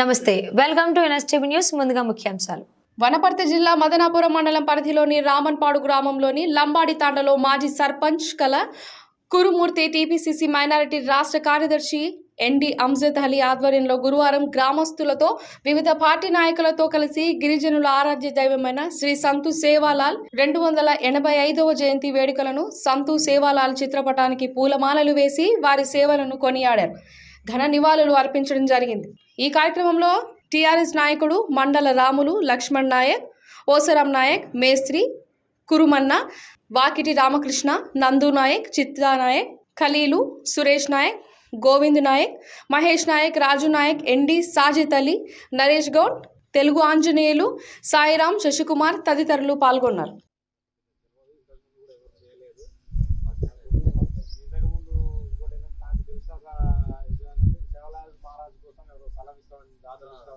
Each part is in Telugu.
నమస్తే వెల్కమ్ టు ఎన్ఎస్టీవీ న్యూస్ ముందుగా ముఖ్యాంశాలు. వనపర్తి జిల్లా మదనాపురం మండలం పరిధిలోని రామన్పాడు గ్రామంలోని లంబాడి తాండలో మాజీ సర్పంచ్ కల కురుమూర్తి టీపీసీసీ మైనారిటీ రాష్ట్ర కార్యదర్శి ఎన్డి అంజద్ అలీ ఆధ్వర్యంలో గురువారం గ్రామస్తులతో వివిధ పార్టీ నాయకులతో కలిసి గిరిజనుల ఆరాధ్య దైవమైన శ్రీ సంతు సేవాలాల్ రెండు వందల ఎనభై ఐదవ జయంతి వేడుకలను సంతు సేవాలాల్ చిత్రపటానికి పూలమాలలు వేసి వారి సేవలను కొనియాడారు. ఘన నివాళులు అర్పించడం జరిగింది. ఈ కార్యక్రమంలో టీఆర్ఎస్ నాయకుడు మండల రాములు లక్ష్మణ్ నాయక్ ఓసరం నాయక్ మేస్త్రి కురుమన్న వాకిటి రామకృష్ణ నందు నాయక్ చిత్తా నాయక్ ఖలీలు సురేష్ నాయక్ గోవింద్ నాయక్ మహేష్ నాయక్ రాజు నాయక్ ఎండి సాజిత్ అలీ నరేష్ గౌడ్ తెలుగు ఆంజనేయులు సాయిరాం శశికుమార్ తదితరులు పాల్గొన్నారు ఇంతకుముందు ఇంకోటి ఏంటంటే నాకు తెలిసి ఒక ఇది ఏంటంటే శివలాల్ మహారాజ్ కోసం ఎవరో స్థలం ఇస్తామని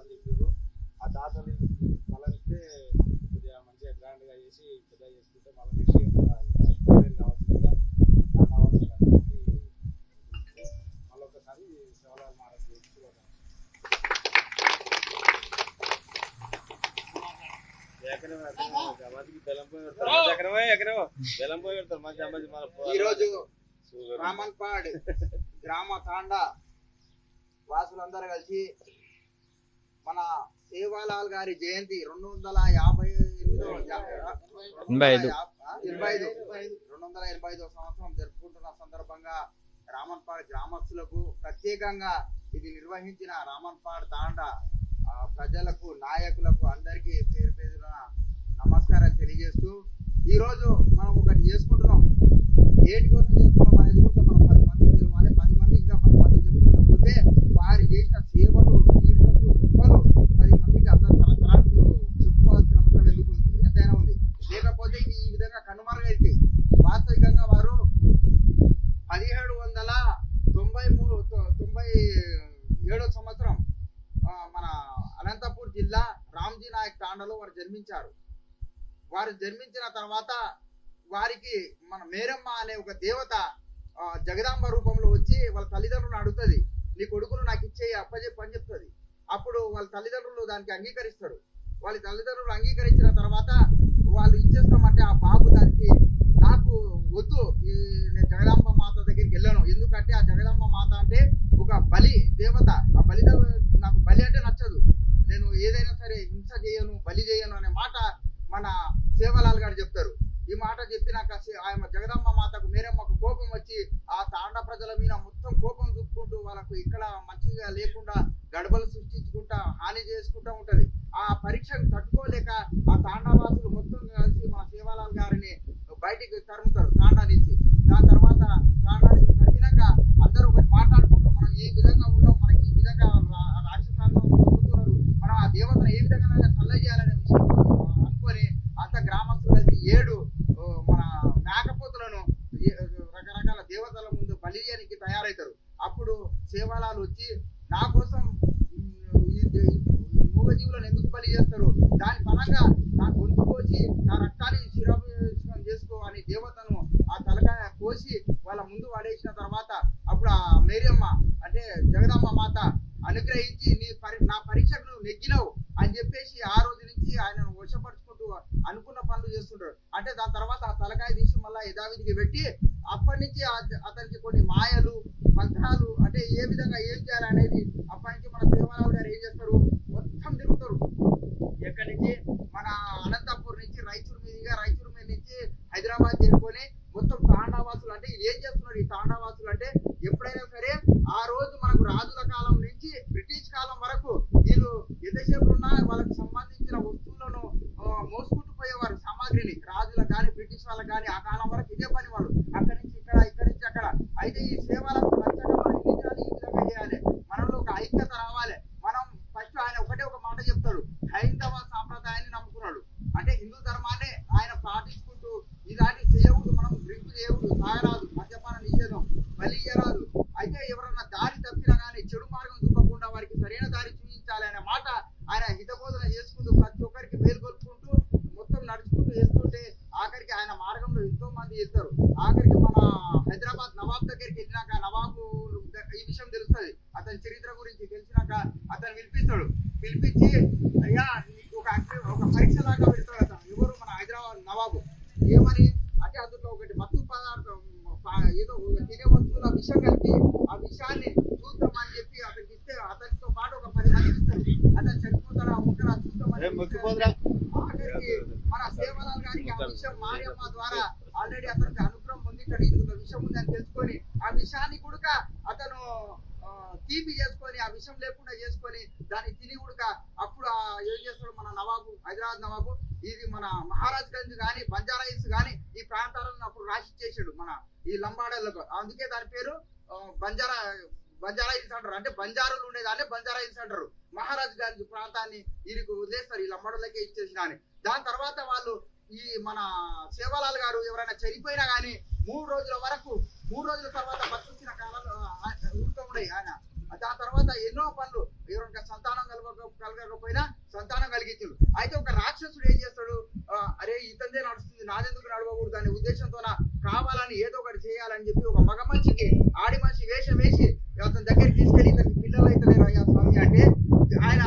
దాతలు చెప్పారు. ఆ దాతలు ఇస్తే కొద్దిగా మంచిగా గ్రాండ్గా చేసి పెద్ద చేసుకుంటే మళ్ళీ నెక్స్ట్ ఇయర్ కావాల్సిందిగా మళ్ళీ ఒకసారి శివలాల్ మహారాజ్ ఈరోజు రామన్పాడ్ గ్రామ తాండ వాసులందరూ కలిసి మన సేవాలాల్ గారి జయంతి రెండు వందల యాభై ఎనిమిదో ఎనభై ఐదు. ఎనభై ఐదు. రెండు వందల ఎనభై ఐదో సంవత్సరం జరుపుకుంటున్న సందర్భంగా రామన్పాడ్ గ్రామస్తులకు ప్రత్యేకంగా ఇది నిర్వహించిన రామన్పాడ్ తాండ ప్రజలకు నాయకులకు అందరికీ పేరు పేరున నమస్కారం తెలియజేస్తూ ఈ రోజు మనం ఒకటి చేసుకుంటున్నాం. ఏటి కోసం చేస్తున్నాం అనేది కూడా మనం పది మందికి తెలవాలి పది మంది ఇంకా పది మందికి చెప్పుకుంటూ పోతే వారు చేసిన సేవలు కీర్తనలు గొప్పలు పది మందికి అందరూ తరతరాలకు చెప్పుకోవాల్సిన అవసరం ఎందుకు ఉంది? ఎంతైనా ఉంది లేకపోతే ఇది ఈ విధంగా కనుమరుగైతే వాస్తవికంగా వారు పదిహేడు వందల తొంభై మూడు తొ- తొంభై ఏడో సంవత్సరం ఆ, మన అనంతపూర్ జిల్లా రామ్జీ నాయక్ తాండలో వారు జన్మించారు. వారు జన్మించిన తర్వాత వారికి మన మేరమ్మ అనే ఒక దేవత జగదాంబ రూపంలో వచ్చి వాళ్ళ తల్లిదండ్రులను అడుగుతుంది. నీ కొడుకును నాకు ఇచ్చేయి అప్పచెప్పు అని చెప్తుంది. అప్పుడు వాళ్ళ తల్లిదండ్రులు దానికి అంగీకరిస్తారు. వాళ్ళ తల్లిదండ్రులు అంగీకరించిన తర్వాత వాళ్ళు ఇచ్చేస్తామంటే ఆ బాబు దానికి నాకు వద్దు. నేను జగదాంబ మాత దగ్గరికి వెళ్ళను. ఎందుకంటే ఆ జగదాంబ మాత అంటే ఒక బలి దేవత ఆ బలి దేవ- నాకు బలి అంటే నచ్చదు నేను ఏదైనా సరే హింస చేయను బలి చేయను అనే మాట మన సేవలాల్ గారు చెప్తారు ఈ మాట ఆయన జగదమ్మ మాతకు మేరమ్మకు కోపం వచ్చి ఆ తాండ ప్రజల మీద మొత్తం కోపం చూపుకుంటూ వాళ్ళకు ఇక్కడ మంచిగా లేకుండా గడబలు సృష్టించుకుంటా హాని చేసుకుంటా ఉంటది. ఆ పరీక్షను తట్టుకోలేక ఆ తాండావాసులు మొత్తం కలిసి మా సేవాలాల్ గారిని బయటికి తరుముతారు తాండా నుంచి. దాని తర్వాత తాండా నుంచి తరిమినాక అందరూ ఒకటి మాట్లాడుకుంటారు. మనం ఏ విధంగా ఉన్నాం మనకి ఈ విధంగా రా- రాక్షసాలను పొందుతున్నారు మనం ఆ దేవతను ఏ విధంగా చల్ల చేయాలనే విషయం అనుకొని అంత గ్రామస్తులు కలిసి ఏడు ఓ, మన మేకపోతులను ఏ- రకరకాల దేవతల ముందు బలియానికి తయారవుతారు అప్పుడు సేవాలాలు వచ్చి నా కోసం మూగజీవులను ఎందుకు బలి చేస్తారు? దాని పరంగా నా గొంతు కోసి నా రక్తాన్ని శిరాభిషేకం చేసుకో అని దేవతను ఆ తలకాయ కోసి వాళ్ళ ముందు పడేసిన తర్వాత అప్పుడు ఆ మేరియమ్మ అంటే జగదమ్మ మాత అనుగ్రహించి నీ పరి నా పరీక్షకు నువ్వు నెగ్గినవు అని చెప్పేసి ఆ రోజు నుంచి ఆయన వశపరుచుకుంటూ అనుకున్న పనులు చేస్తుంటాడు. అంటే దాని తర్వాత ఆ తలకాయ తీసి మళ్ళీ యథావిధికి పెట్టి అప్పటి నుంచి అతనికి కొన్ని మాయలు మంత్రాలు అంటే ఏ విధంగా ఏం చేయాలి అనేది అప్పటి నుంచి మన సేవరావు గారు ఏం చేస్తారు మొత్తం తిరుగుతారు ఎక్కడి నుంచి మన అనంతపూర్ నుంచి రాయచూరు మీదుగా రాయచూరు మీద నుంచి హైదరాబాద్ చేరుకొని మొత్తం తాండావాసులు అంటే వీళ్ళు ఏం చేస్తున్నారు ఈ తాండావాసులు అంటే ఎప్పుడైనా సరే ఆ రోజు మనకు రాజుల కాలం నుంచి బ్రిటిష్ కాలం వరకు వీళ్ళు ఎంతసేపు ఉన్నా వాళ్ళకి సంబంధించిన వస్తువులను ఆ, మోసుకుంటూ పోయేవారు సామాగ్రిని రాజులకు కానీ బ్రిటిష్ వాళ్ళకి కానీ ఆ కాలం వరకు ఇదే పని వాళ్ళు అక్కడి నుంచి ఇక్కడ ఇక్కడి నుంచి అక్కడ. అయితే ఈ సేవలకు నచ్చక మనం ఎన్ని చేయాలి ఈ విధంగా చేయాలి. మనలో ఒక ఐక్యత రావాలి. మనం ఫస్ట్ ఆయన ఒకటే ఒక మాట చెప్తాడు. హైందవ సాంప్రదాయాన్ని నమ్ముకున్నాడు. అంటే హిందూ ధర్మాన్ని ఆయన పాటించుకుంటూ ఇలాంటి చేయకూడదు. మనం డ్రింక్ చేయకూడదు. తాగరాదు. మద్యపాన నిషేధం. బలి ఇయ్యరాదు. అయితే ఎవరన్నా దారి తప్పినా కానీ చెడు మార్గం చూపకుండా వారికి సరైన దారి చూపించాలి అనే మాట ఆయన హితబోధన చేసుకుంటూ ప్రతి ఒక్కరికి మేల్కొల్పుకుంటూ మొత్తం నడుచుకుంటూ వెళ్తుంటే ఆఖరికి ఆయన మార్గంలో ఎంతో మంది వెళ్తారు ఆఖరికి మన హైదరాబాద్ నవాబ్ దగ్గరికి వెళ్ళినాక నవాబు ఈ విషయం తెలుస్తుంది. అతని చరిత్ర గురించి తెలిసినాక అతను పిలిపిస్తాడు. పిలిపించి అయ్యా నీకు ఒక ఒక పరీక్ష లాగా పెడతాడు అతను. ఎవరు? మన హైదరాబాద్ నవాబు. ఏమని? అంటే అందులో ఒకటి మత్తు పదార్థం ఏదో తినే వస్తువుల విషం కలిపి ఆ విషయాన్ని చూద్దామని చెప్పి అతనికి ఇస్తే అతనితో పాటు ఒక పది మంది ఇస్తారు. అతను చనిపోతాడా ఉంటాడా చూద్దామని ఆఖరికి మన సేవలాల్ గారికి ఆ విషయం మారియమ్మ ద్వారా ఆల్రెడీ అతనికి అనుగ్రహం పొందింటాడు ఇందులో విషయం ఉందని తెలుసుకొని ఆ విషయాన్ని కూడా అతను తీపి చేసుకొని ఆ విషయం లేకుండా చేసుకొని దాన్ని తిని కూడక అప్పుడు ఆ ఏం చేస్తాడు మన నవాబు హైదరాబాద్ నవాబు ఇది మన మహారాజ్ గంజ్ కానీ బంజారా హిల్స్ కానీ ఈ ప్రాంతాలను అప్పుడు రాసి చేసాడు మన ఈ లంబాడలకు అందుకే దాని పేరు బంజారా బంజారా హిల్స్ అంటారు. అంటే బంజారులు ఉండేదాన్ని బంజారా హిల్స్ అంటారు. మహారాజ్ గంజ్ ప్రాంతాన్ని వీరికి వదిలేస్తారు. ఈ లంబాడులకే ఇచ్చేసిన అని దాని తర్వాత వాళ్ళు ఈ మన సేవాలాల్ గారు ఎవరైనా చనిపోయినా గానీ మూడు రోజుల వరకు మూడు రోజుల తర్వాత బతికిన కాలంలో ఆ, ఊరుతూ ఉన్నాయి ఆయన దాని తర్వాత ఎన్నో పనులు ఎవరైనా సంతానం కలగక కలగకపోయినా సంతానం కలిగించాడు అయితే ఒక రాక్షసుడు ఏం చేస్తాడు ఆ, అరే ఇతందే నడుస్తుంది నాదెందుకు నడవకూడదు అనే ఉద్దేశంతో కావాలని ఏదో ఒకటి చేయాలని చెప్పి ఒక మగ మనిషికి ఆడి మనిషి వేషం వేసి అతని దగ్గరికి తీసుకెళ్ళి ఇతనికి పిల్లలు అయితే అయ్యా స్వామి అంటే ఆయన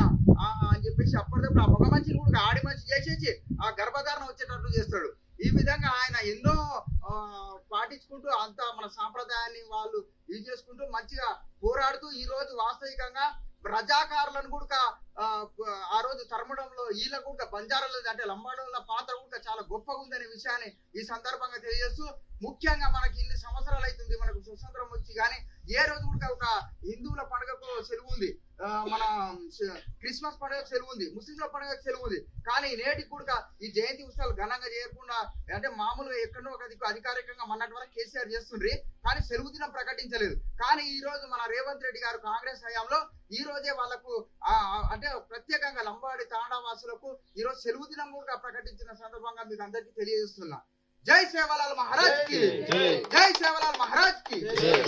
అని చెప్పేసి అప్పటికప్పుడు ఆ మగ మనిషిని కూడా ఆడి మనిషి చేసేసి ఆ గర్భధారణ వచ్చేటట్లు చేస్తాడు. ఈ విధంగా ఆయన ఎన్నో పాటించుకుంటూ అంతా మన సాంప్రదాయాన్ని వాళ్ళు ఇది చేసుకుంటూ మంచిగా పోరాడుతూ ఈ రోజు వాస్తవికంగా రజాకారులను కూడా ఆ, రోజు తరమడంలో ఈళ్ళ కూడా బంజారాల అంటే లంబాడోళ్ళ పాత్ర కూడా చాలా గొప్పగా ఉందనే విషయాన్ని ఈ సందర్భంగా తెలియజేస్తూ ముఖ్యంగా మనకి ఇన్ని సంవత్సరాలు అవుతుంది మనకు స్వతంత్రం వచ్చి కానీ ఏ రోజు కూడా ఒక హిందువుల పండుగకు సెలవు ఉంది. మన క్రిస్మస్ పండుగకు సెలవు ఉంది. ముస్లింల పండుగకు సెలవు ఉంది. కానీ నేటికి కూడా ఈ జయంతి ఉత్సవాలు ఘనంగా చేయకుండా అంటే మామూలుగా ఎక్కడో ఒక అధికారికంగా మొన్నటి వరకు కేసీఆర్ చేస్తుండ్రి కానీ సెలవు దినం ప్రకటించలేదు. కానీ ఈ రోజు మన రేవంత్ రెడ్డి గారు కాంగ్రెస్ హయాంలో ఈ రోజే వాళ్ళకు అంటే ప్రత్యేకంగా లంబాడి తాండావాసులకు ఈ రోజు సెలవు దినం కూడా ప్రకటించిన సందర్భంగా మీకు అందరికీ తెలియజేస్తున్నా. జై సేవలాల్ మహారాజ్కి. జై. జై.